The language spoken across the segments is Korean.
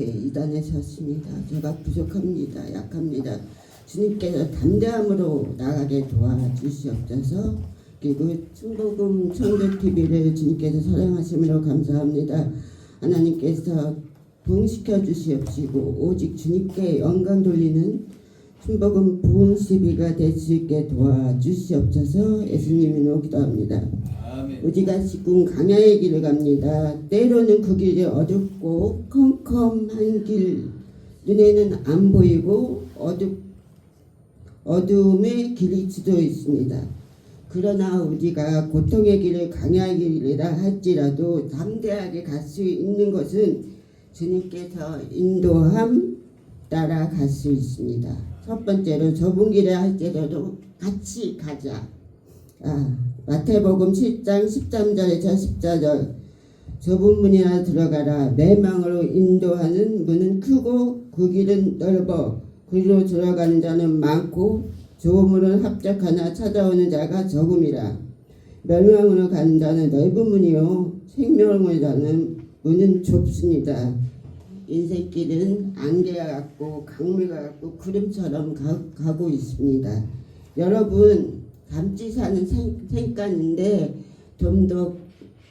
이렇게 이단에 섰습니다. 제가 부족합니다. 약합니다. 주님께서 담대함으로 나가게 도와주시옵소서. 그리고 충복음 청도 TV를 주님께서 사랑하심으로 감사합니다. 하나님께서 부흥시켜 주시옵시고 오직 주님께 영광 돌리는 충복음 부흥 시비가 될 수 있게 도와주시옵소서. 예수님으로 기도합니다. 우리가 지금 강야의 길을 갑니다. 때로는 그 길이 어둡고 컴컴한 길, 눈에는 안 보이고 어둡, 어두움의 길이 지도 있습니다. 그러나 우리가 고통의 길을 강야의 길이라 할지라도 담대하게 갈 수 있는 것은 주님께서 인도함 따라 갈 수 있습니다. 첫 번째로 좁은 길을 할지라도 같이 가자. 아, 마태복음 7장 13절에서 14절. 좁은 문이나 들어가라. 매망으로 인도하는 문은 크고 그 길은 넓어. 그리로 들어가는 자는 많고 좁은 문을 합작하나 찾아오는 자가 적음이라. 멸망으로 가는 자는 넓은 문이요. 생명을 가는 문은 좁습니다 인생길은 안개와 같고 강물과 같고 구름처럼 가, 가고 있습니다 여러분 감지 사는 생, 생간인데 좀더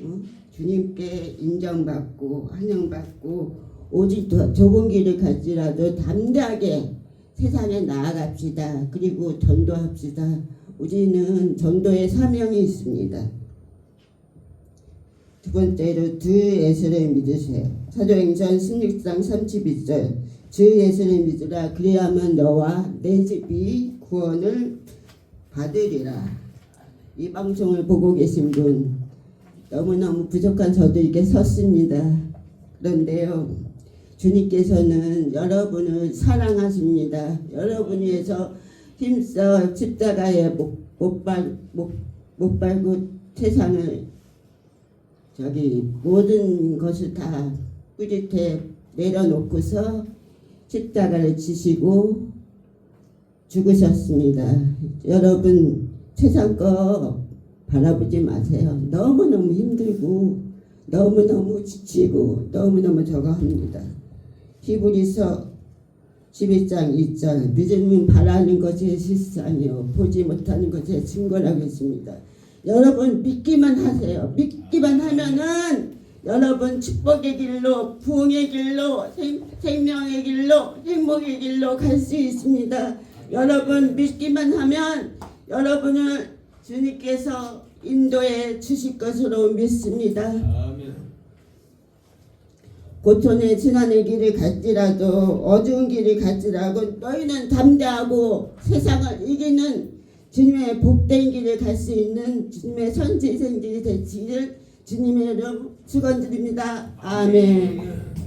어? 주님께 인정받고 환영받고 오직 더 좁은 길을 갈지라도 담대하게 세상에 나아갑시다. 그리고 전도합시다. 우리는 전도의 사명이 있습니다. 두 번째로 주 예수를 믿으세요. 사도행전 16장 32절 주 예수를 믿으라 그리하면 너와 내 집이 구원을 받으리라. 이 방송을 보고 계신 분 너무너무 부족한 저도 이렇게 섰습니다. 그런데요. 주님께서는 여러분을 사랑하십니다. 여러분 위해서 힘써 십자가에 못, 못, 발, 못, 못 밟고 세상을 저기 모든 것을 다 뿌듯해 내려놓고서 십자가를 지시고 죽으셨습니다. 여러분 세상 거 바라보지 마세요. 너무너무 힘들고 너무너무 지치고 너무너무 저거 합니다. 히브리서 11장 2절 믿음은 바라는 것이 실상이요 보지 못하는 것이 증거라고 했습니다. 여러분 믿기만 하세요. 믿기만 하면은 여러분 축복의 길로 부흥의 길로 생, 생명의 길로 행복의 길로 갈 수 있습니다. 여러분 믿기만 하면 여러분을 주님께서 인도해 주실 것으로 믿습니다. 아멘. 고통의 지난의 길을 갈지라도 어두운 길을 갈지라도 너희는 담대하고 세상을 이기는 주님의 복된 길을 갈 수 있는 주님의 선지생들이 되시길 주님의 이름 축원드립니다. 아멘.